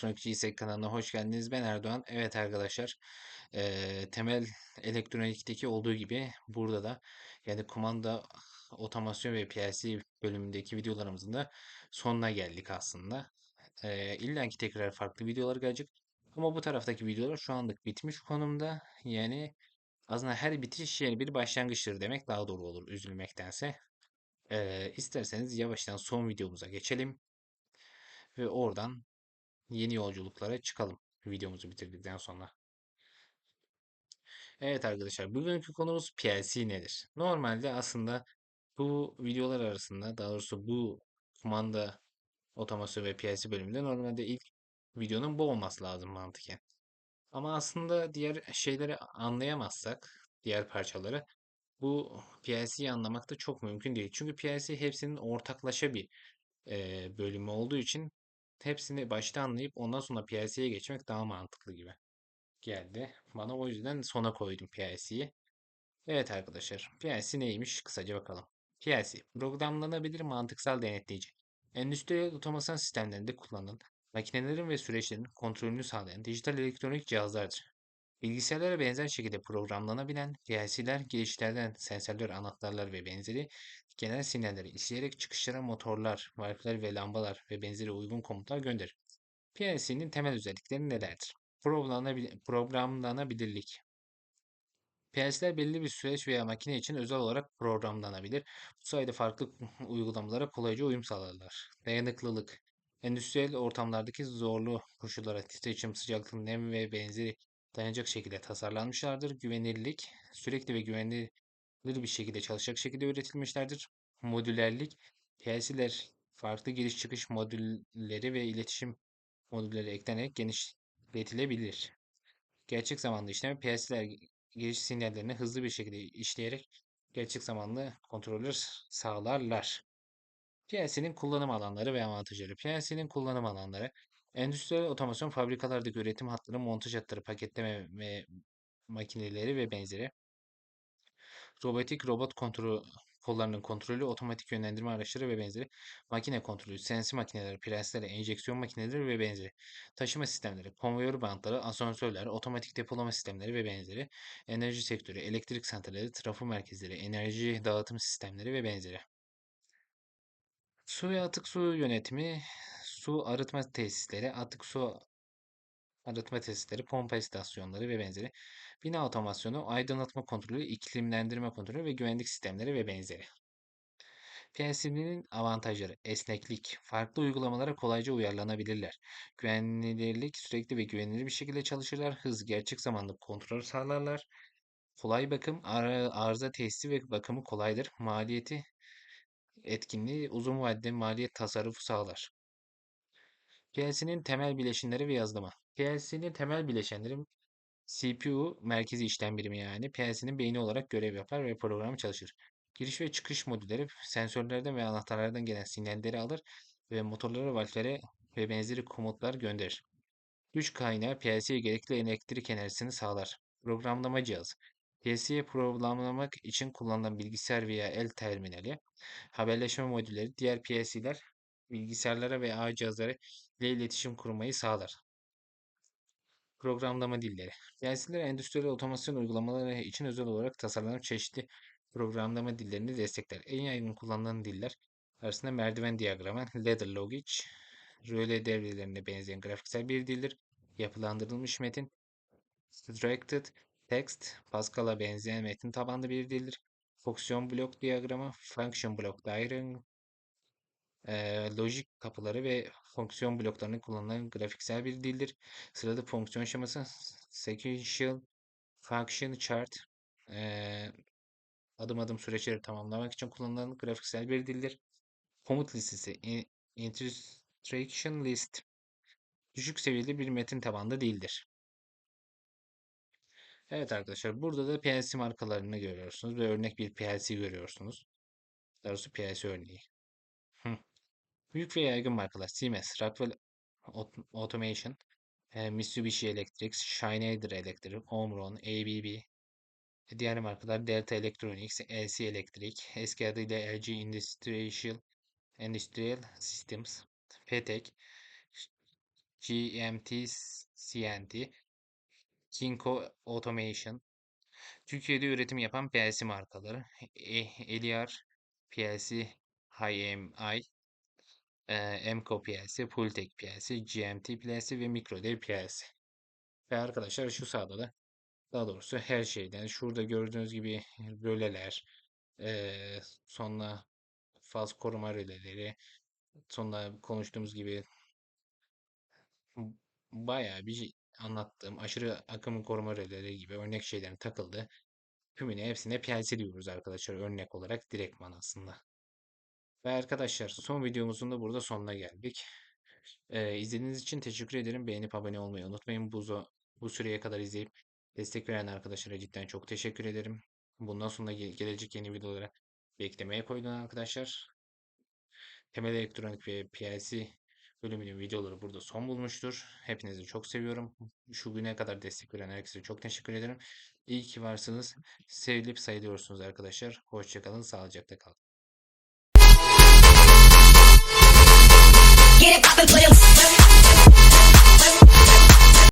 Elektronikçi İsek kanalına hoş geldiniz. Ben Erdoğan. Evet arkadaşlar, eee, temel elektronikteki olduğu gibi burada da yani kumanda, otomasyon ve PLC bölümündeki videolarımızın da sonuna geldik aslında. Eee illa ki tekrar farklı videolar gelecek. Ama bu taraftaki videolar şu anlık bitmiş konumda. Yani aslında her bitiş yeni bir başlangıçtır demek daha doğru olur üzülmektense. Eee isterseniz yavaştan son videomuza geçelim ve oradan yeni yolculuklara çıkalım videomuzu bitirdikten sonra. Evet arkadaşlar bugünkü konumuz PLC nedir? Normalde aslında bu videolar arasında daha doğrusu bu kumanda otomasyon ve PLC bölümünde normalde ilk videonun bu olması lazım mantıken. Ama aslında diğer şeyleri anlayamazsak, diğer parçaları bu PLC'yi anlamak da çok mümkün değil. Çünkü PLC hepsinin ortaklaşa bir e, bölümü olduğu için hepsini başta anlayıp ondan sonra PLC'ye geçmek daha mantıklı gibi geldi. Bana o yüzden sona koydum PLC'yi. Evet arkadaşlar, PLC neymiş? Kısaca bakalım. PLC, programlanabilir mantıksal denetleyici. Endüstriyel otomasyon sistemlerinde kullanılan makinelerin ve süreçlerin kontrolünü sağlayan dijital elektronik cihazlardır. Bilgisayarlara benzer şekilde programlanabilen PLC'ler girişlerden sensörler, anahtarlar ve benzeri genel sinyalleri işleyerek çıkışlara motorlar, valfler ve lambalar ve benzeri uygun komutlar gönderir. PLC'nin temel özellikleri nelerdir? Programlanabilirlik. PLC'ler belirli bir süreç veya makine için özel olarak programlanabilir. Bu sayede farklı uygulamalara kolayca uyum sağlarlar. Dayanıklılık. Endüstriyel ortamlardaki zorlu koşullara, titreşim, sıcaklık, nem ve benzeri dayanacak şekilde tasarlanmışlardır. Güvenilirlik. Sürekli ve güvenilir bir şekilde çalışacak şekilde üretilmişlerdir. Modülerlik. PLC'ler farklı giriş çıkış modülleri ve iletişim modülleri eklenerek genişletilebilir. Gerçek zamanlı işlem PLC'ler giriş sinyallerini hızlı bir şekilde işleyerek gerçek zamanlı kontrolör sağlarlar. PLC'nin kullanım alanları ve avantajları. PLC'nin kullanım alanları endüstriyel otomasyon fabrikalardaki üretim hatları, montaj hatları, paketleme makineleri ve benzeri. Robotik robot kontrol kollarının kontrolü, otomatik yönlendirme araçları ve benzeri, makine kontrolü, sensi makineleri, prensleri, enjeksiyon makineleri ve benzeri, taşıma sistemleri, konveyör bantları, asansörler, otomatik depolama sistemleri ve benzeri, enerji sektörü, elektrik santralleri, trafo merkezleri, enerji dağıtım sistemleri ve benzeri. Su ve atık su yönetimi, su arıtma tesisleri, atık su arıtma tesisleri, pompa istasyonları ve benzeri, bina otomasyonu, aydınlatma kontrolü, iklimlendirme kontrolü ve güvenlik sistemleri ve benzeri. PLC'nin avantajları esneklik, farklı uygulamalara kolayca uyarlanabilirler. Güvenilirlik, sürekli ve güvenilir bir şekilde çalışırlar. Hız, gerçek zamanlı kontrol sağlarlar. Kolay bakım, arıza testi ve bakımı kolaydır. Maliyeti etkinliği uzun vadede maliyet tasarrufu sağlar. PLC'nin temel bileşenleri ve yazılımı. PLC'nin temel bileşenleri CPU merkezi işlem birimi yani PLC'nin beyni olarak görev yapar ve programı çalışır. Giriş ve çıkış modülleri sensörlerden ve anahtarlardan gelen sinyalleri alır ve motorlara, valflere ve benzeri komutlar gönderir. Güç kaynağı PLC'ye gerekli elektrik enerjisini sağlar. Programlama cihazı. PLC'ye programlamak için kullanılan bilgisayar veya el terminali, haberleşme modülleri, diğer PLC'ler bilgisayarlara ve ağ cihazları ile iletişim kurmayı sağlar. Programlama dilleri. PLC'ler endüstriyel otomasyon uygulamaları için özel olarak tasarlanıp çeşitli programlama dillerini destekler. En yaygın kullanılan diller arasında merdiven diyagramı, ladder logic, röle devrelerine benzeyen grafiksel bir dildir. Yapılandırılmış metin, structured text, Pascal'a benzeyen metin tabanlı bir dildir. Fonksiyon blok diyagramı, function block diagram, e, lojik kapıları ve fonksiyon bloklarını kullanılan grafiksel bir dildir. Sırada fonksiyon şeması, sequential function chart, e, adım adım süreçleri tamamlamak için kullanılan grafiksel bir dildir. Komut listesi, instruction list, düşük seviyeli bir metin tabanlı değildir. Evet arkadaşlar burada da PLC markalarını görüyorsunuz ve örnek bir PLC görüyorsunuz. Daha doğrusu PLC örneği. Büyük ve yaygın markalar Siemens, Rockwell Automation, Mitsubishi Electric, Schneider Electric, Omron, ABB, Diğer markalar Delta Electronics, LC Electric, eski adıyla LG Industrial, Industrial Systems, Petek, GMT CNT, Kinko Automation, Türkiye'de üretim yapan PLC markaları, E- Eliar PLC, HMI, e, Emco PLC, Pultec PLC, GMT PLC ve Microdev PLC. Ve arkadaşlar şu sağda da daha doğrusu her şeyden şurada gördüğünüz gibi röleler, eee, sonra faz koruma röleleri, sonra konuştuğumuz gibi bayağı bir şey anlattığım aşırı akım koruma röleleri gibi örnek şeylerin takıldı. Tümüne hepsine PLC diyoruz arkadaşlar örnek olarak direktman aslında. Ve arkadaşlar son videomuzun da burada sonuna geldik. Ee, izlediğiniz için teşekkür ederim. Beğenip abone olmayı unutmayın. Bu, bu süreye kadar izleyip destek veren arkadaşlara cidden çok teşekkür ederim. Bundan sonra ge- gelecek yeni videolara beklemeye koyun arkadaşlar. Temel elektronik ve PLC bölümünün videoları burada son bulmuştur. Hepinizi çok seviyorum. Şu güne kadar destek veren herkese çok teşekkür ederim. İyi ki varsınız. Sevilip sayılıyorsunuz arkadaşlar. Hoşçakalın, sağlıcakla kalın. Get it poppin' put it them.